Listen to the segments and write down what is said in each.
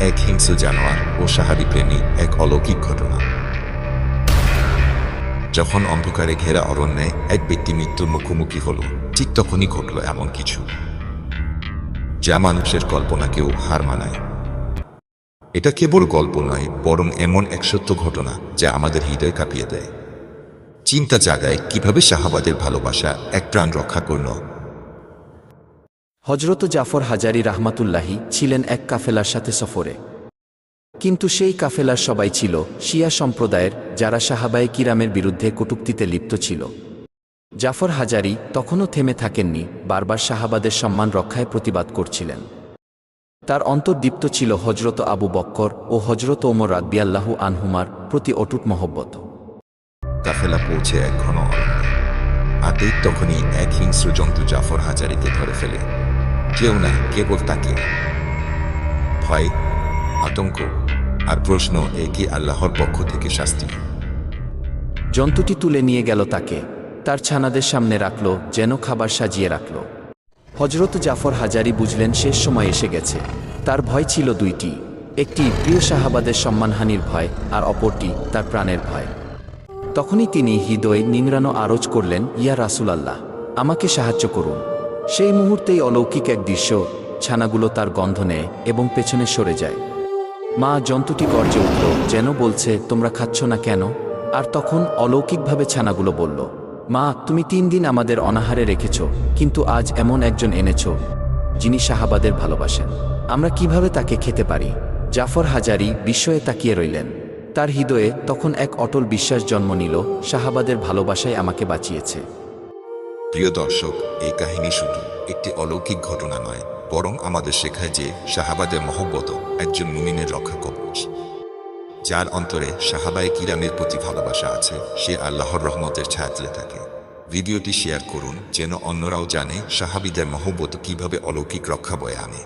এক হিংস্র জানোয়ার ও সাহাবি প্রেমী এক অলৌকিক ঘটনা। যখন অন্ধকারে ঘেরা অরণ্যে এক ব্যক্তি মৃত্যুর মুখোমুখি হল, ঠিক তখনই ঘটল এমন কিছু। যা মানুষের কল্পনাকেও হার মানায়। এটা কেবল গল্প নয়, বরং এমন এক সত্য ঘটনা যা আমাদের হৃদয় কাঁপিয়ে দেয়। চিন্তা জাগায় কীভাবে শাহাবাদের ভালোবাসা এক প্রাণ রক্ষা করল হজরত জাফর হাজারি রাহমাতুল্লাহি ছিলেন এক কাফেলার সাথে সফরে। কিন্তু সেই কাফেলার সবাই ছিল শিয়া সম্প্রদায়ের, যারা সাহাবায়ে কিরামের বিরুদ্ধে কটুক্তিতে লিপ্ত ছিল। জাফর হাজারি তখনও থেমে থাকেননি, বারবার সাহাবাদের সম্মান রক্ষায় প্রতিবাদ করছিলেন। তার অন্তর্দীপ্ত ছিল হজরত আবু বক্কর ও হজরত ওমর রাদবিয়াল্লাহু আনহুমার প্রতি অটুট মহব্বত। কাফেলা পৌঁছে এক ঘন ঠিক তখনই এক হিংস্র জন্তু জাফর হাজারিকে ধরে ফেলে। কেউ না কেবল তাকে ভয়, আতঙ্ক আর প্রশ্ন এ কি আল্লাহর পক্ষ থেকে শাস্তি? জন্তুটি তুলে নিয়ে গেল তাকে, তার ছানাদের সামনে রাখল, যেন খাবার সাজিয়ে রাখল। হজরত জাফর হাজারি বুঝলেন শেষ সময় এসে গেছে। তার ভয় ছিল দুইটি, একটি প্রিয় সাহাবাদের সম্মানহানির ভয় আর অপরটি তার প্রাণের ভয়। তখনই তিনি হৃদয় নিংড়ানো আরজ করলেন, ইয়া রাসুলাল্লাহ, আমাকে সাহায্য করুন। সেই মুহূর্তেই অলৌকিক এক দৃশ্য, ছানাগুলো তার গন্ধ নেয় এবং পেছনে সরে যায়। মা, জন্তুটি গর্জে উঠল, যেন বলছে, তোমরা খাচ্ছ না কেন? আর তখন অলৌকিকভাবে ছানাগুলো বলল, মা, তুমি তিন দিন আমাদের অনাহারে রেখেছ, কিন্তু আজ এমন একজন এনেছ, যিনি সাহাবাদের ভালোবাসেন। আমরা কীভাবে তাকে খেতে পারি? জাফর হাজারি বিস্ময়ে তাকিয়ে রইলেন। তার হৃদয়ে তখন এক অটল বিশ্বাস জন্ম নিল সাহাবাদের ভালোবাসায় আমাকে বাঁচিয়েছে। প্রিয় দর্শক, এই কাহিনী শুধু একটি অলৌকিক ঘটনা নয়, বরং আমাদের শেখায় যে শাহাবাদের মহব্বত একজন মুমিনের রক্ষা কবচ যার অন্তরে সাহাবায় কিরামের প্রতি ভালোবাসা আছে, সে আল্লাহর রহমতের ছায়াতলে থাকে। ভিডিওটি শেয়ার করুন, যেন অন্যরাও জানে সাহাবিদের মহব্বত কীভাবে অলৌকিক রক্ষা বয়ে আনে।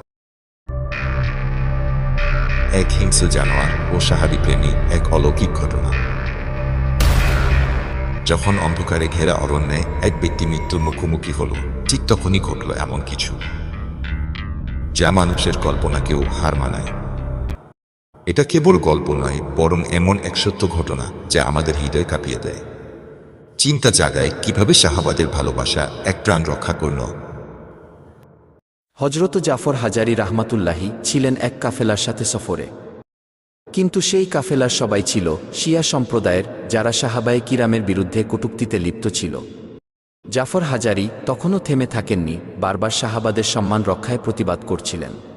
এক হিংস্র জানোয়ার ও সাহাবি প্রেমী এক অলৌকিক ঘটনা। যখন অন্ধকারে ঘেরা অরণ্যে এক ব্যক্তি মৃত্যুর মুখোমুখি হল, ঠিক তখনই ঘটল এমন কিছু, যা মানুষের কল্পনাকেও হার মানায়। এটা কেবল গল্প নয়, বরং এমন এক সত্য ঘটনা যা আমাদের হৃদয় কাঁপিয়ে দেয়। চিন্তা জাগায় কীভাবে শাহাবাদের ভালোবাসা এক প্রাণ রক্ষা করল। হজরত জাফর হাজারি রাহমাতুল্লাহি ছিলেন এক কাফেলার সাথে সফরে। কিন্তু সেই কাফেলার সবাই ছিল শিয়া সম্প্রদায়ের, যারা সাহাবায়ে কিরামের বিরুদ্ধে কটুক্তিতে লিপ্ত ছিল। জাফর হাজারি তখনও থেমে থাকেননি, বারবার সাহাবাদের সম্মান রক্ষায় প্রতিবাদ করছিলেন।